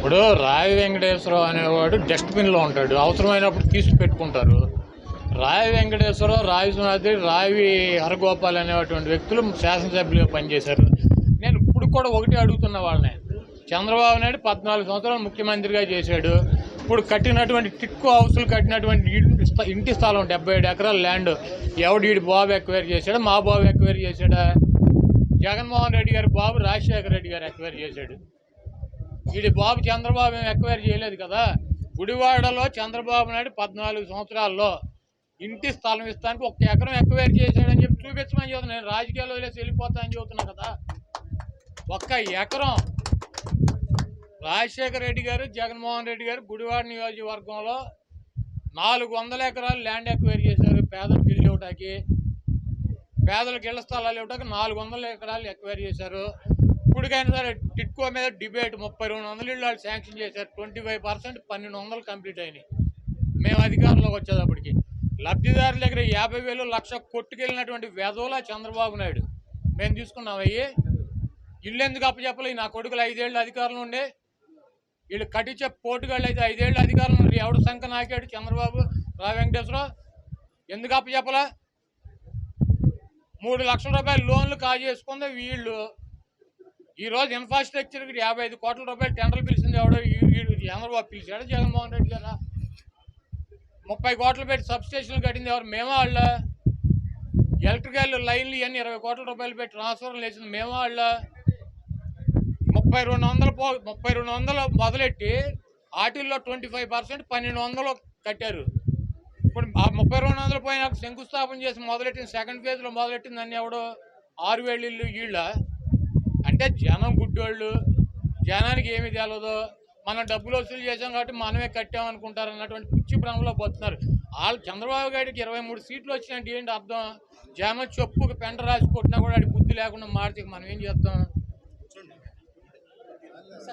ఇప్పుడు రావి వెంకటేశ్వరరావు అనేవాడు డస్ట్బిన్లో ఉంటాడు. అవసరమైనప్పుడు తీసి పెట్టుకుంటారు. రావి వెంకటేశ్వరరావు రావి సునాథి రావి హరగోపాల్ అనేటువంటి వ్యక్తులు శాసనసభ్యులుగా పనిచేశారు. నేను ఇప్పుడు కూడా ఒకటి అడుగుతున్న వాళ్ళని. చంద్రబాబు నాయుడు పద్నాలుగు సంవత్సరాలు ముఖ్యమంత్రిగా చేశాడు. ఇప్పుడు కట్టినటువంటి టిక్కు హౌస్లు కట్టినటువంటి ఇంటి ఇంటి స్థలం డెబ్బై ఏడు ఎకరాల ల్యాండ్ ఎవడు వీడి బాబు ఎక్వైర్ చేశాడా? మా బాబు ఎక్వైర్ చేశాడా? జగన్మోహన్ రెడ్డి గారి బాబు రాజశేఖర రెడ్డి గారు ఎక్వైర్ చేశాడు. వీడి బాబు చంద్రబాబు ఏం ఎక్వైర్ చేయలేదు కదా. గుడివాడలో చంద్రబాబు నాయుడు పద్నాలుగు సంవత్సరాల్లో ఇంటి స్థలం ఇస్తానికి ఒక ఎకరం ఎక్వైర్ చేశాడని చెప్పి చూపించమని చెబుతున్నా. నేను రాజకీయాల్లో వదిలేసి వెళ్ళిపోతా అని చెబుతున్నా కదా. ఒక్క ఎకరం రాజశేఖర రెడ్డి గారు జగన్మోహన్ రెడ్డి గారు గుడివాడ నియోజకవర్గంలో నాలుగు వందల ఎకరాలు ల్యాండ్ ఎక్వైర్ చేశారు. పేదలకు ఇల్లు ఇవ్వటానికి పేదలకు ఇళ్ళ స్థలాలు ఇవ్వటానికి నాలుగు వందల ఎకరాలు ఎక్వైర్ చేశారు. ఇప్పటికైనా సరే టిట్కో మీద డిబేట్ ముప్పై రెండు వందలు ఇళ్ళు వాళ్ళు శాంక్షన్ చేశారు. ట్వంటీ ఫైవ్ పర్సెంట్ పన్నెండు వందలు కంప్లీట్ అయినాయి. మేము అధికారంలోకి వచ్చేటప్పటికి. లబ్ధిదారుల దగ్గర యాభై వేలు లక్ష కొట్టుకెళ్ళినటువంటి వెధవల చంద్రబాబు నాయుడు. మేము తీసుకున్నాం అయ్యి. ఇల్లు ఎందుకు అప్పచెప్పలే? నా కొడుకులు ఐదేళ్ళు అధికారంలో ఉండే. వీళ్ళు కట్టించే పోటుగాళ్ళు అయితే ఐదేళ్ళు అధికారులు ఉన్నారు ఎవడు సంఖ నాకాడు చంద్రబాబు రా వెంకటేశ్వరరావు. ఎందుకు అప్పచెప్పలా? మూడు లక్షల రూపాయలు లోన్లు కాజేసుకుంది వీళ్ళు. ఈ రోజు ఇన్ఫ్రాస్ట్రక్చర్కి యాభై ఐదు కోట్ల రూపాయలు టెండర్లు పిలిచింది ఎవడో చంద్రబాబు పిలిచాడు? జగన్మోహన్ రెడ్డి గారా? ముప్పై కోట్లు పెట్టి సబ్ స్టేషన్లు కట్టింది ఎవరు? మేమే వాళ్ళ? ఎలక్ట్రికల్ లైన్లు ఇవన్నీ ఇరవై కోట్ల రూపాయలు పెట్టి ట్రాన్స్ఫర్లు వేసింది మేమే వాళ్ళ? ముప్పై రెండు వందలు పో ముప్పై రెండు వందలు మొదలెట్టి వాటిల్లో ట్వంటీ ఫైవ్ పర్సెంట్ పన్నెండు వందలు కట్టారు. ఇప్పుడు ఆ ముప్పై రెండు వందలు పోయినాక శంకుస్థాపన చేసి మొదలెట్టిన సెకండ్ ఫేజ్లో మొదలెట్టింది అన్ని ఎవడో? ఆరు వేలు ఇల్లు వీళ్ళ అంటే జనం గుడ్డోళ్ళు జనానికి ఏమి తెలదు మనం డబ్బులు వసూలు చేసాం కాబట్టి మనమే కట్టాం అనుకుంటారు అన్నటువంటి పిచ్చి భ్రమలో పోతున్నారు. వాళ్ళు చంద్రబాబు గారికి ఇరవై మూడు సీట్లు వచ్చినట్టు ఏంటి అర్థం? జనం చెప్పుకు పెంట రాసి కొట్టినా కూడా వాడి బుద్ధి లేకుండా మారితే మనం ఏం చేస్తాం?